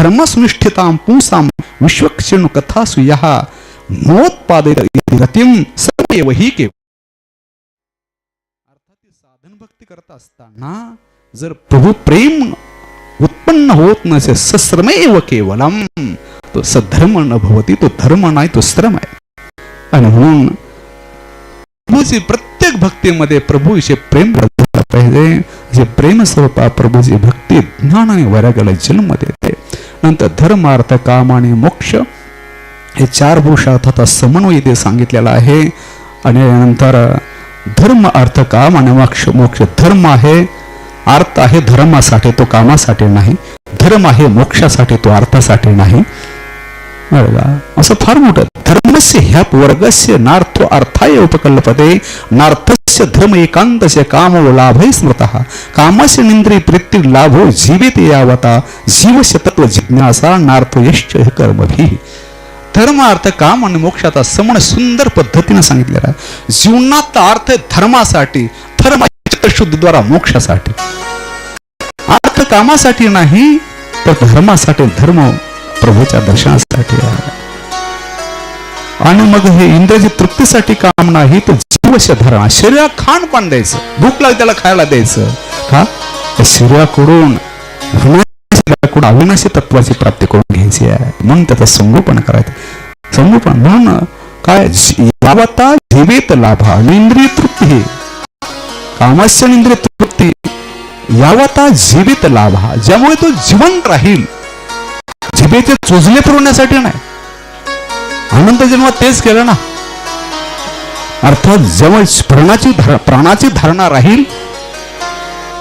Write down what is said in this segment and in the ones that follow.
धर्मसुनिष्ठितां पुंसां विश्वक्षिणु कथासु यः नोत्पादयति रतिं सर्व हि केव अर्थात साधन भक्ती करत असताना जर प्रभू प्रेम उत्पन्न होत नसे सश्रमेव केवलम तो सधर्म न भवती तो धर्म नाही तो श्रम आहे। आणि म्हणून प्रभूची प्रत्येक भक्तीमध्ये प्रभूविषयी प्रेम पाहिजे जे प्रेम स्वरूपा प्रभूची भक्ती ज्ञान आणि वैराग्याला जन्म देते. नंतर धर्मार्थ काम आणि मोक्ष हे चार पुरुषार्थाचा समन्वय इथे सांगितलेला आहे. आणि नंतर धर्म अर्थ काम आणि मोक्ष मोक्ष धर्म आहे. अर्थ आहे धर्मासाठी तो कामासाठी नाही. धर्म आहे मोक्षासाठी तो अर्थासाठी नाही. का? असं फार मोठं धर्मस्य ह्या वर्गस्य नार्थो अर्थाय उपकल्पते नार्थस्य धर्म एकांतस्य काम लाभै स्मृत कामस्य निंद्री प्रीती लाभो जीवित यावता जीवस्य तत्व जिज्ञासा नार्थो यश्च हे कर्मभी धर्म अर्थ काम आणि मोक्षाचा समण सुंदर पद्धतीने सांगितलेला आहे जीवनातला अर्थ धर्मासाठी धर्म शुद्धीद्वारा मोक्षासाठी अर्थ कामासाठी नाही तर धर्मासाठी धर्म प्रभूच्या दर्शनासाठी आणि मग हे इंद्रियाची तृप्तीसाठी काम नाही तर जीवश धरणा शरीरा खाण द्यायचं. भूक लाग त्याला खायला द्यायचं. का शरीराकडून शरीराकडून अविनाशी तत्वाची प्राप्ती करून घ्यायची आहे. म्हणून त्याचं संगोपन करायचं. संगोपन म्हणून काय? लाभता यावता जीवित लाभा इंद्रिय तृप्ती. कामस्य इंद्रिय तृप्ती. यावता जीवित लाभा ज्यामुळे तो जिवंत राहील. जिभेचे चोजले पुरवण्यासाठी नाही. आनंद जन्मात तेच केलं ना अर्थात जेव्हा प्राणाची प्राणाची धारणा राहील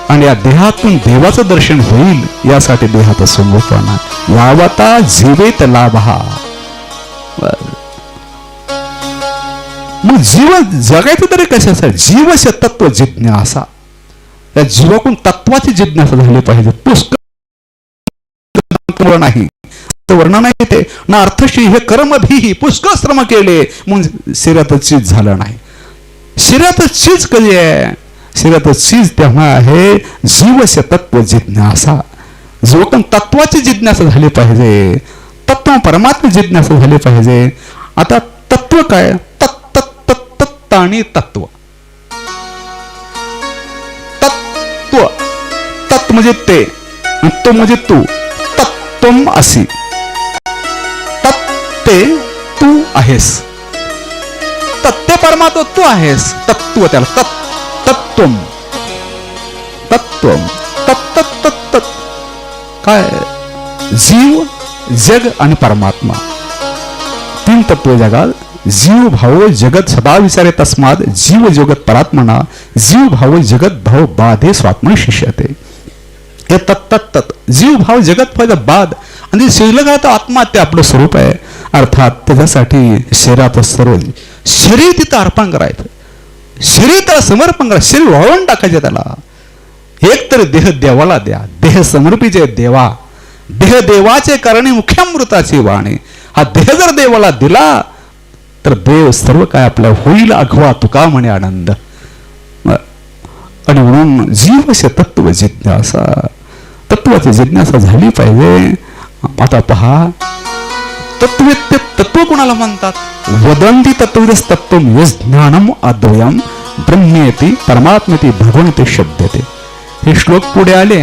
आणि या देहातून देवाचं दर्शन होईल यासाठी देहात संगोपना लावता जीवेत लाभा. मग जीव जगायचं तरी कशासाठी जीवस्य तत्व जिज्ञासा. त्या जीवाकडून तत्वाची जिज्ञासा झाली पाहिजे. पुष्कळ नाही. तर वर्णन नाही ते. ना अर्थशी हे कर्म भी पुष्कळ श्रम केले. म्हणून शरीरात चीज झालं नाही. शरीरात चीज कधी आहे? शरीरात चीज तेव्हा आहे जीवस्य तत्व जिज्ञासा. जो पण तत्वाची जिज्ञासा झाली पाहिजे तत्व परमात्मा जिज्ञासा झाली पाहिजे. आता तत्व काय? तत् तत् तत् आणि तत्व. तत्व. तत् म्हणजे ते तो म्हणजे तू. तत्वम असी. ते तू आहेस. तत्ते परमात्मा तू आहेस. तत्व त्याला तत् तत्व तत्व तत् तत् काय? जीव जग आणि परमात्मा. तीन तत्व जगात. जीव भाव जगत सदा विचारे तस्मात जीव जगत परात्मना. जीव भाव जगत भाव बाधे स्वात्म शिष्यते. हे तत्त तत् जीव भाव जगत पाहिजे बाद आणि शिल्लक आत्मा ते आपलं स्वरूप आहे. अर्थात त्याच्यासाठी शरीराचं सर्व शरीर तिथं अर्पण करायचं. शरीर त्याला समर्पण करा. शरीर वाळून टाकायचे त्याला. एक तर देह देवाला द्या. देह समर्पीचे देवा. देह देवाचे करणे मुख्यामृताची वाणी. हा देह जर देवाला दिला तर देव सर्व काय आपल्या होईल अघवा तुका म्हणे आनंद. आणि म्हणून जीवश तत्व जिज्ञासा. तत्वाची जिज्ञासा झाली पाहिजे. आता पहा तत्व तत्व कोणाला म्हणतात? वदंती तत्वस तत्व ज्ञानम अद्वयम ब्रह्मेती परमात्मेती भगवंते शब्दते. हे श्लोक पुढे आले.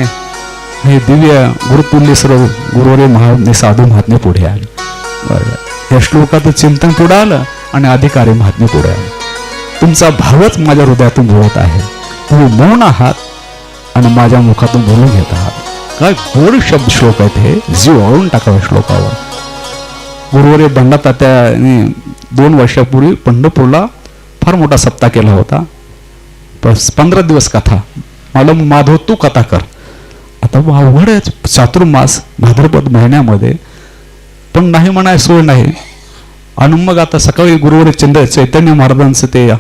हे दिव्य गुरुतुल्य सर्व गुरुवरे महा साधू महात्मे पुढे आले. बरोबर या श्लोकाचं चिंतन पुढे आलं आणि अधिकारी महात्मे पुढे आले. तुमचा भावच माझ्या हृदयातून बोलत आहे. तुम्ही मौन आहात आणि माझ्या मुखातून बोलून घेत आहात. काय गोड शब्द श्लोक आहेत हे. जीव वाळून टाकावा श्लोकावर. गुरुवारी बंडा तात्याने दोन वर्षापूर्वी पंढरपूरला फार मोठा सप्ताह केला होता. बस पंधरा दिवस कथा. मला माधव तू कथा कर. आता अवघड आहे चातुर्मास भाद्रपद महिन्यामध्ये. पण नाही म्हणाय सोय नाही. आणि मग आता सकाळी गुरुवारी चंद्र चैतन्य महाराजांचं ते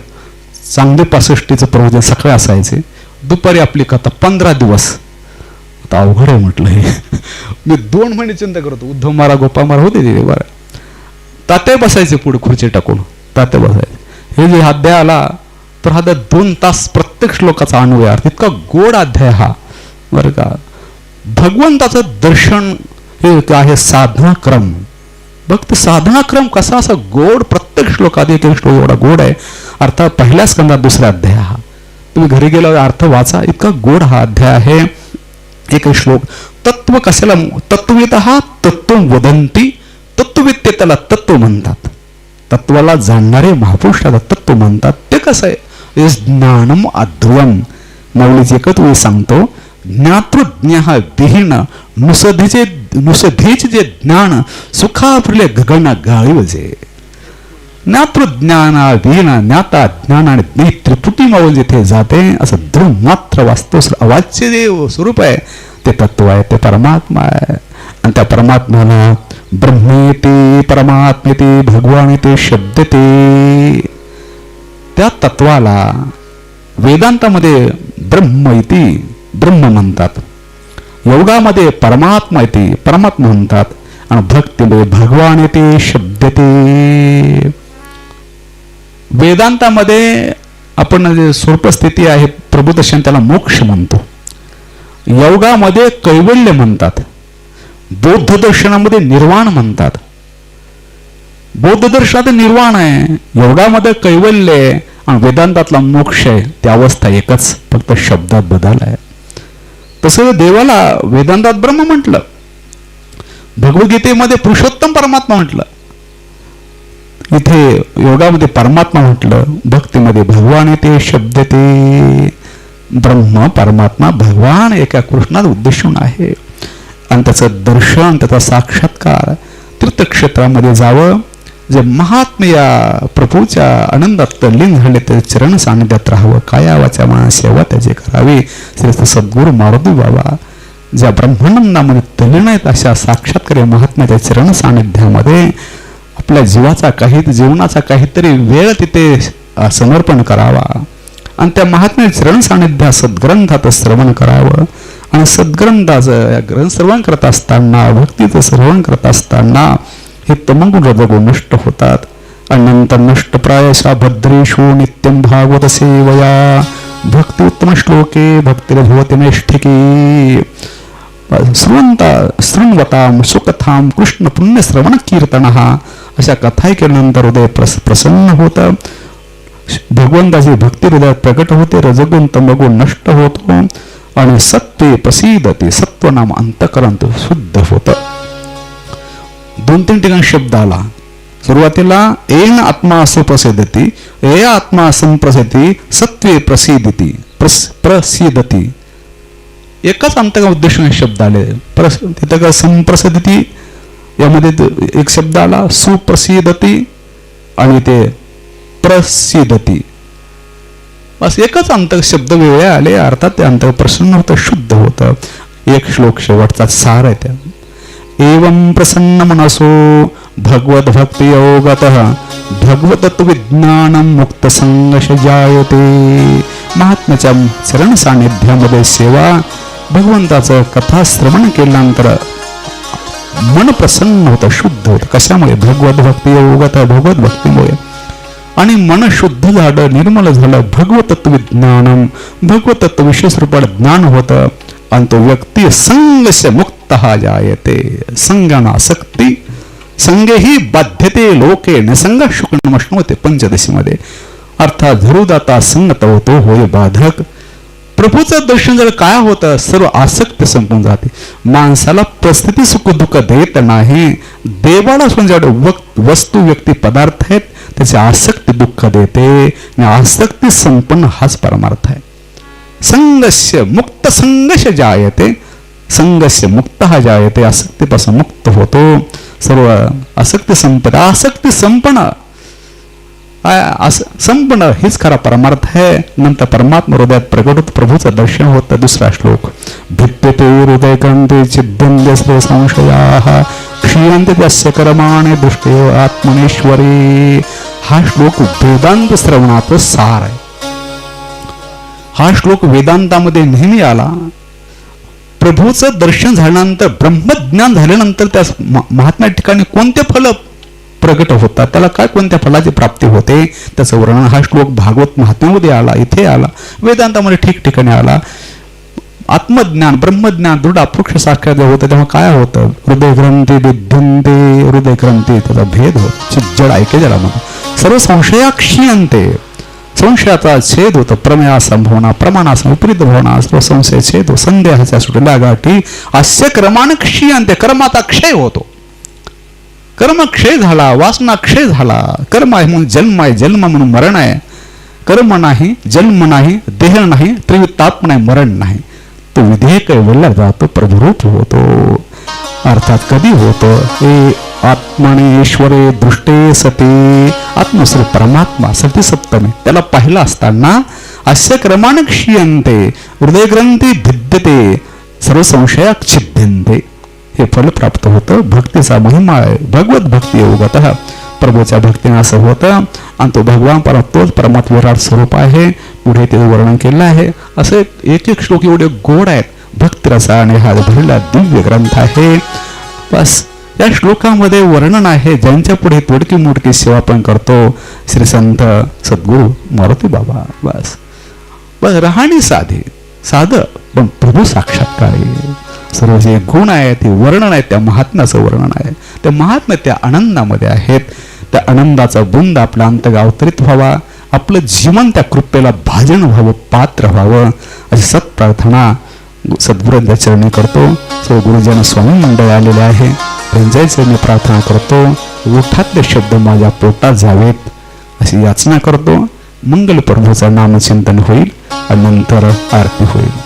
चांगले पासष्टीचं प्रवचन सकाळी असायचे. दुपारी आपली कथा पंधरा दिवस. आता अवघड आहे म्हटलं हे. मी दोन महिने चिंता करतो. उद्धव मारा गोपा मारा होते तिथे बरं तात्या बसायचे पुढे खुर्ची टाकून. तात्या बसायचे. हे जे अध्याय आला तर हा दोन तास प्रत्येक श्लोकाचा अनुभव अर्थ इतका गोड अध्याय हा. बरं का? भगवंताचं दर्शन हे आहे साधनाक्रम. भक्त साधनाक्रम कसा असा गोड प्रत्येक श्लोकात एक एक श्लोक एवढा गोड आहे. अर्थात पहिल्या स्कंदात दुसरा अध्याय हा. तुम्ही घरी गेल्यावर अर्थ वाचा. इतका गोड हा अध्याय आहे. एक श्लोक तत्व कशाला तत्ववेत तत्व वदंती तत्ववित्ते त्याला तत्व म्हणतात. तत्वाला जाणणारे महापुरुषाला तत्व म्हणतात. ते कसं आहे? ज्ञानम अध्वम माऊलीच एकच वेळी सांगतो ज्ञातृज्ञ विहीन नुसधीचे नुसधीचे जे ज्ञान सुखापुरले गगन गाळीवजे. ज्ञातृज्ञाना वीणा ज्ञाता ज्ञान आणि ज्ञे त्रिपुटी माऊल जिथे जाते असं दृढ मात्र वास्तव अवाच्य जे स्वरूप आहे ते तत्व आहे ते परमात्मा आहे. आणि त्या परमात्म्याला ब्रह्मेते परमात्मेते भगवान ते शब्द ते त्या तत्वाला वेदांतामध्ये ब्रह्म इति ब्रह्म म्हणतात. योगामध्ये परमात्मा येते परमात्मा म्हणतात. आणि भक्तीमध्ये भगवान येते शब्द ते वेदांतामध्ये आपण स्वरूपस्थिती आहे प्रभुदर्शन त्याला मोक्ष म्हणतो. योगामध्ये कैवल्य म्हणतात. बौद्ध दर्शनामध्ये निर्वाण म्हणतात. बौद्ध दर्शनात निर्वाण आहे योगामध्ये कैवल्य आहे आणि वेदांतातला मोक्ष आहे त्या अवस्था एकच फक्त शब्दात बदल आहे. तसं देवाला वेदांतात ब्रह्म म्हटलं. भगवद्गीतेमध्ये पुरुषोत्तम परमात्मा म्हटलं. इथे योगामध्ये परमात्मा म्हटलं भक्तीमध्ये भगवान येते शब्द ते ब्रह्म परमात्मा भगवान एका कृष्णात उद्देशून आहे. आणि त्याचं दर्शन त्याचा साक्षात्कार तीर्थक्षेत्रामध्ये जावं. जे महात्म्य या प्रभूच्या आनंदात तल्लीन झाले ते चरण सानिध्यात राहावं. काया वाच्या मना सेवा त्याचे करावी. श्रेष्ठ सद्गुरू मारुती बाबा. ज्या ब्रह्मानंदामध्ये तलीन आहेत अशा साक्षात्कार महात्म्याच्या चरण सानिध्यामध्ये आपल्या जीवाचा काही जीवनाचा काहीतरी वेळ तिथे समर्पण करावा. आणि त्या महात्म्या चरण सानिध्या सद्ग्रंथात श्रवण करावं. आणि सद्ग्रंथाचं या ग्रंथ श्रवण करत असताना भक्तीचं श्रवण करत असताना हे तमंगुण रजगुण नष्ट होतात. आणि नंतर नष्ट भद्रेशो नित्यम भागवत सेवया. भक्ती उत्तम श्लोके भक्तिरभवती नैष्ठिकी श्रवंता शृण्वताम सुकथाम कृष्ण पुण्य श्रवण कीर्तन अशा कथा केल्यानंतर हृदय प्रस प्रसन्न होतं भगवंताची भक्ती हृदयात प्रकट होते रजगुण तमगुण नष्ट होतो आणि सत्वे प्रसिद्धते सत्वनाम अंतकरण शुद्ध होतं दोन तीन ठिकाणी शब्द आला सुरुवातीला एन आत्मा असे प्रसिद्धती ए आत्मा संप्रसिद्धी सत्वे प्रसिद्धती प्रसिद्धती एकच अंतक उद्देश शब्द आले तिथं का संप्रसिद्धती यामध्ये एक शब्द आला सुप्रसिद्धती आणि ते प्रसिद्धती बस एकच अंतक शब्द वेगळे आले अर्थात ते अंतक प्रसन्न होतं शुद्ध होतं. एक श्लोक शेवटचा सार आहे त्या. एवं प्रसन्न मनसो भगवत भक्ती योगत भगवत विज्ञान मुक्त संघर्ष जायते महात्म्याच्या शरण सानिध्यामध्ये सेवा भगवंताचं कथा श्रवण केल्यानंतर मन प्रसन्न होतं शुद्ध होतं. कशामुळे? भगवत भक्ती योगत भगवत भक्तीमुळे आणि मन शुद्ध झालं निर्मल झालं भगवतत्व विज्ञानम भगवतत्व विशेष रूपात ज्ञान होतं. आणि तो व्यक्ती संघ मुक्त हा जायते. संगनासक्ती संगे बाध्यते लोके नसंग शुक्न पंचदशीमध्ये. अर्थात धरुदाता संगत होतो होय बाधक. प्रभूचं दर्शन जर काय होतं सर्व आसक्त संपून जाते. माणसाला प्रस्थिती सुख दुःख देत नाही. देवाला म्हणजे वस्तू व्यक्ती पदार्थ आहेत त्याची आसक्ती दुःख देते. आणि आसक्ती संपन्न हाच परमार्थ आहे. संघर्ष मुक्त संघर्ष जायते. संघर्ष मुक्त हा जायते आसक्तीपासून मुक्त होतो. सर्व आसक्ती संपत आसक्ती संपणं संपणं हेच खरा परमार्थ आहे नंतर परमात्मा हृदयात प्रगट होत प्रभूचं दर्शन होतं दुसरा श्लोक. भित्ते हृदय कंते चिद्यंते संशया क्षीयंते तस्य दृष्टे आत्मनेश्वरी. हा श्लोक वेदांत श्रवणाचं सार आहे. हा श्लोक वेदांतामध्ये नेहमी आला. प्रभूचं दर्शन झाल्यानंतर ब्रह्मज्ञान झाल्यानंतर त्या महात्म्या ठिकाणी कोणते फल प्रगट होतात त्याला काय कोणत्या फलाची प्राप्ती होते? त्याचं वर्णन हा श्लोक भागवत महात्म्यामध्ये आला इथे आला वेदांतामध्ये ठिकठिकाणी आला. आत्मज्ञान ब्रह्मज्ञान दृढ अप्रोक्ष साक्षात जेव्हा होतं तेव्हा काय होतं? हृदय ग्रंथी विद्युंते हृदय ग्रंथी त्याचा भेद होत चिज्जड ऐके ज्याला म्हणतो सर्व संशयाक्षीयंते संशयाचा छेद होतो प्रमेया संभवना प्रमाणास विपरीत भावना सर्व संशय छेद संदेहाच्या सुटल्या गाठी अस्य क्रमानं क्षीयंते क्रमाचा क्षय होतो. कर्मक्षय झाला वासना क्षय झाला. कर्म आहे म्हणून जन्म आहे जन्म म्हणून मरण आहे. कर्म नाही जन्म नाही देह नाही त्रिविताप नाही मरण नाही. तो विधेयक वेळला जातो प्रभुरूप होतो. अर्थात कधी होतो? हे आत्मनेश्वरे दृष्टे सते. आत्मस्वरूप परमात्मा सती सप्तमे. त्याला पाहिलं असताना अस्य क्रमाने क्षीयंते हृदयग्रंथी भिद्यते. सर्व संशयात छिद्यंते हे फल प्राप्त होतं. भक्तीचा महिमा आहे. भगवत भक्ती योगत प्रभूच्या भक्तीने असं होतं. आणि तो भगवान पर तोच परमात्मा विराट स्वरूप आहे. पुढे ते वर्णन केलं आहे. असे एक एक श्लोक एवढे गोड आहेत. भक्तिरसाने हा भरलेला दिव्य ग्रंथ आहे. बस. या श्लोकामध्ये वर्णन आहे. ज्यांच्या पुढे तोडकी मोडकी सेवा पण करतो. श्री संत सद्गुरू मारुती बाबा. बस. बस. राहणी साधी. साधं. पण प्रभू साक्षात्कारी सर्व जे गुण आहे ते वर्णन आहे त्या महात्म्याचं वर्णन आहे. त्या महात्म्य त्या आनंदामध्ये आहेत. त्या आनंदाचा बुंद आपल्या अंतगा अवतरित व्हावा. आपलं जीवन त्या कृपेला भाजन व्हावं पात्र व्हावं. अशी सत्प्रार्थना सद्गुरूंच्या चरणी करतो. सर्व गुरुजन स्वामी मंडळ आलेले आहे. त्यांच्याही चरणी प्रार्थना करतो. ओठातले शब्द माझ्या पोटात जावेत. अशी याचना करतो. मंगल प्रभूचं नामचिंतन होईल. आणि नंतर आरती होईल.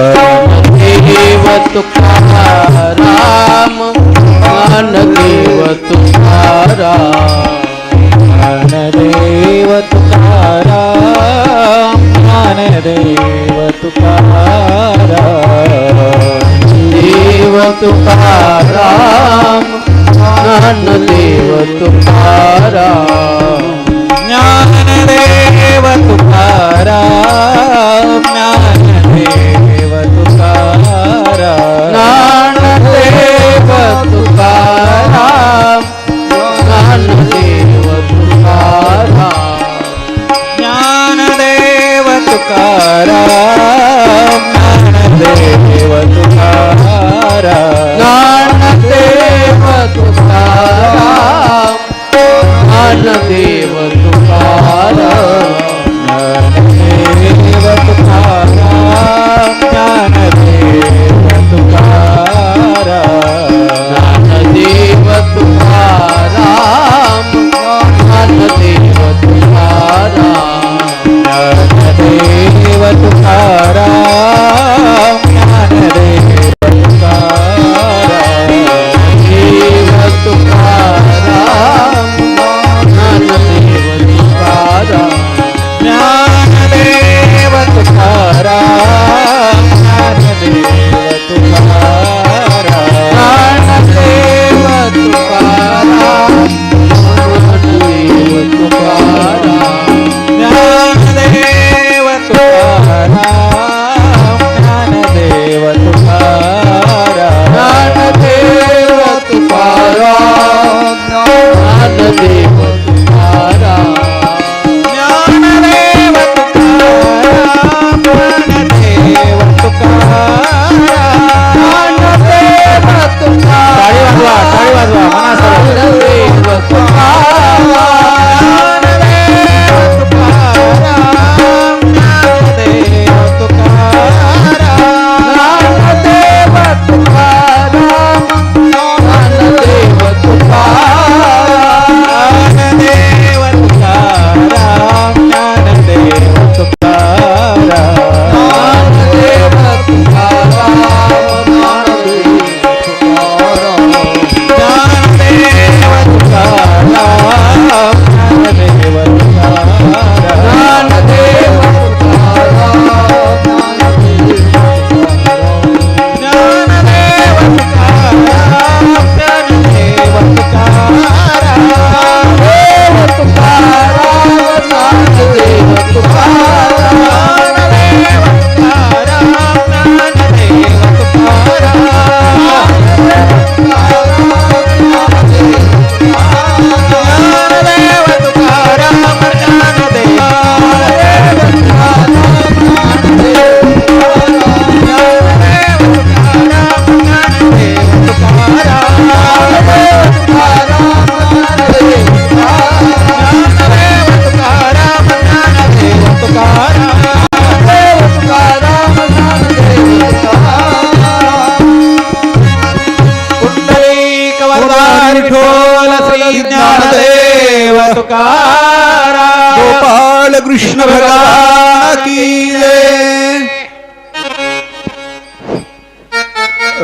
पुकारा गोपाल कृष्ण भगवान की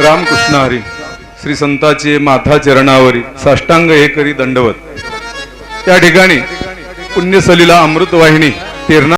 रामकृष्ण हरी श्री संताचे माथा चरणावरी साष्टांग हे करी दंडवत. त्या ठिकाणी पुण्यसलीला अमृतवाहिनी तेरणा